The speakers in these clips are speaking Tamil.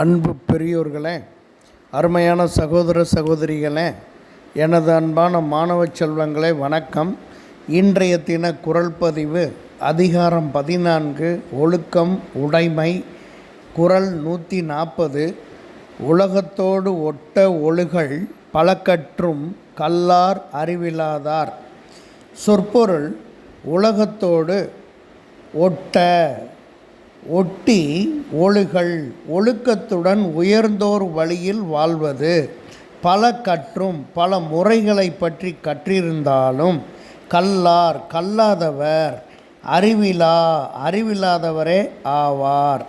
அன்பு பெரியோர்களே அருமையான சகோதர சகோதரிகளே எனது அன்பான மாணவ செல்வங்களே வணக்கம். இன்றைய தின குரல் பதிவு அதிகாரம் பதினான்கு ஒழுக்கம் உடைமை குரல் நூற்றி நாற்பது உலகத்தோடு ஒட்ட ஒழுகல் பழக்கற்றும் கல்லார் அறிவிலாதார். சொற்பொருள் உலகத்தோடு ஒட்ட ஒட்டி ஒழுகல் ஒழுக்கத்துடன் உயர்ந்தோர் வழியில் வாழ்வது. பல கற்றும் பல முறைகளை பற்றி கற்றிருந்தாலும் கல்லார் கல்லாதவர் அறிவிலா அறிவில்லாதவரே ஆவார்.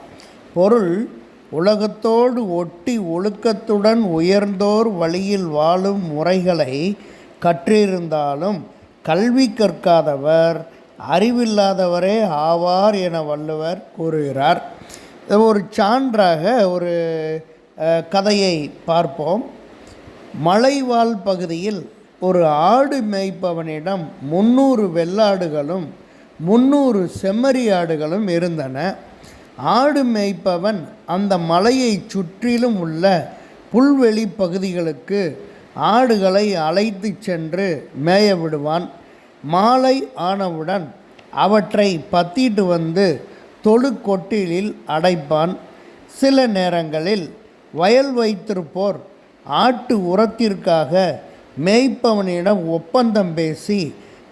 பொருள் உலகத்தோடு ஒட்டி ஒழுக்கத்துடன் உயர்ந்தோர் வழியில் வாழும் முறைகளை கற்றிருந்தாலும் கல்வி கற்காதவர் அறிவில்லாதவரே ஆவார் என வள்ளுவர் கூறுகிறார். ஒரு சான்றாக ஒரு கதையை பார்ப்போம். மலைவாழ் பகுதியில் ஒரு ஆடு மேய்ப்பவனிடம் முந்நூறு வெள்ளாடுகளும் முந்நூறு செம்மறி ஆடுகளும் இருந்தன. ஆடு மேய்ப்பவன் அந்த மலையை சுற்றிலும் உள்ள புல்வெளி பகுதிகளுக்கு ஆடுகளை அழைத்து சென்று மேய விடுவான். மாலை ஆனவுடன் அவற்றை பத்திட்டு வந்து தொழுக்கொட்டிலில் அடைப்பான். சில நேரங்களில் வயல் வைத்திருப்போர் ஆட்டு உரத்திற்காக மேய்ப்பவனிடம் ஒப்பந்தம் பேசி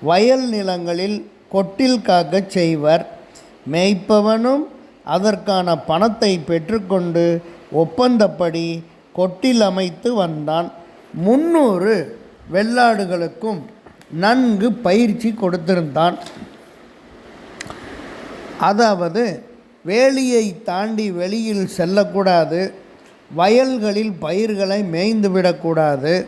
வயல் நிலங்களில் கொட்டில் காக்கச் செய்வர். மேய்ப்பவனும் அதற்கான பணத்தை பெற்றுக்கொண்டு ஒப்பந்தப்படி கொட்டில் அமைத்து வந்தான். முன்னூறு வெள்ளாடுகளுக்கும் நன்கு பயிற்சி கொடுத்திருந்தான். அதாவது வேலியை தாண்டி வெளியில் செல்லக்கூடாது. வயல்களில் பயிர்களை மேய்ந்து விடக்கூடாது.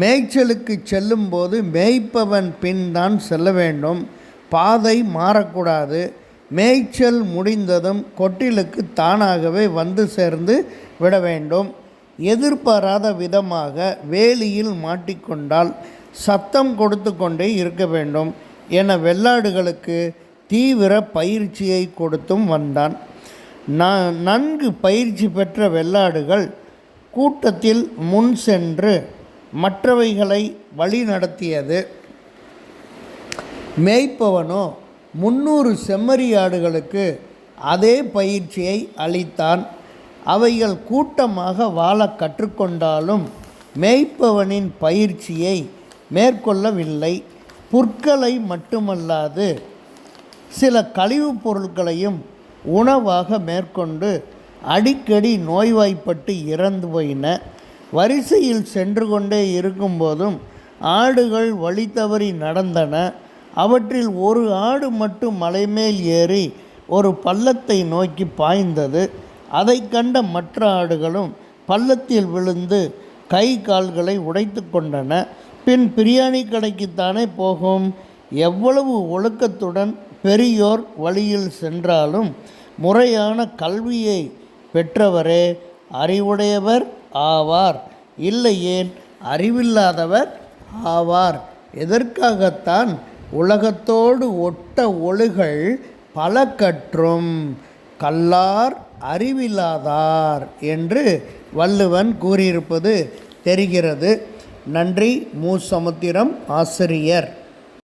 மேய்ச்சலுக்கு செல்லும்போது மேய்ப்பவன் பின் தான் செல்ல வேண்டும். பாதை மாறக்கூடாது. மேய்ச்சல் முடிந்ததும் கொட்டிலுக்கு தானாகவே வந்து சேர்ந்து விட வேண்டும். எதிர்பாராத விதமாக வேலியில் மாட்டிக்கொண்டால் சத்தம் கொடுத்து கொண்டே இருக்க வேண்டும் என வெள்ளாடுகளுக்கு தீவிர பயிற்சியை கொடுத்தும் வந்தான். நான் நன்கு பயிற்சி பெற்ற வெள்ளாடுகள் கூட்டத்தில் முன் சென்று மற்றவைகளை வழிநடத்தியது மேய்ப்பவனோ முன்னூறு செம்மறி ஆடுகளுக்கு அதே பயிற்சியை அளித்தான். அவைகள் கூட்டமாக வாழ கற்றுக்கொண்டாலும் மேய்ப்பவனின் பயிற்சியை மேற்கொள்ளவில்லை. புற்களை மட்டுமல்லாது சில கழிவுப் பொருட்களையும் உணவாக மேற்கொண்டு அடிக்கடி நோய்வாய்ப்பட்டு இறந்து போயின வரிசையில் சென்று கொண்டே இருக்கும்போதும் ஆடுகள் வழி தவறி நடந்தன. அவற்றில் ஒரு ஆடு மட்டும் மலைமேல் ஏறி ஒரு பள்ளத்தை நோக்கி பாய்ந்தது. அதை கண்ட மற்ற ஆடுகளும் பள்ளத்தில் விழுந்து கை கால்களை உடைத்து கொண்டன. பின் பிரியாணி கடைக்குத்தானே போகும். எவ்வளவு ஒழுக்கத்துடன் பெரியோர் வழியில் சென்றாலும் முறையான கல்வியை பெற்றவரே அறிவுடையவர் ஆவார். இல்லையேல் அறிவில்லாதவர் ஆவார். எதற்காகத்தான் உலகத்தோடு ஒட்ட ஒழுகள் பல கற்றும் கல்லார் அறிவில்லாதார் என்று வள்ளுவன் கூறியிருப்பது தெரிகிறது. நன்றி மு சமுத்திரம் ஆசிரியர்.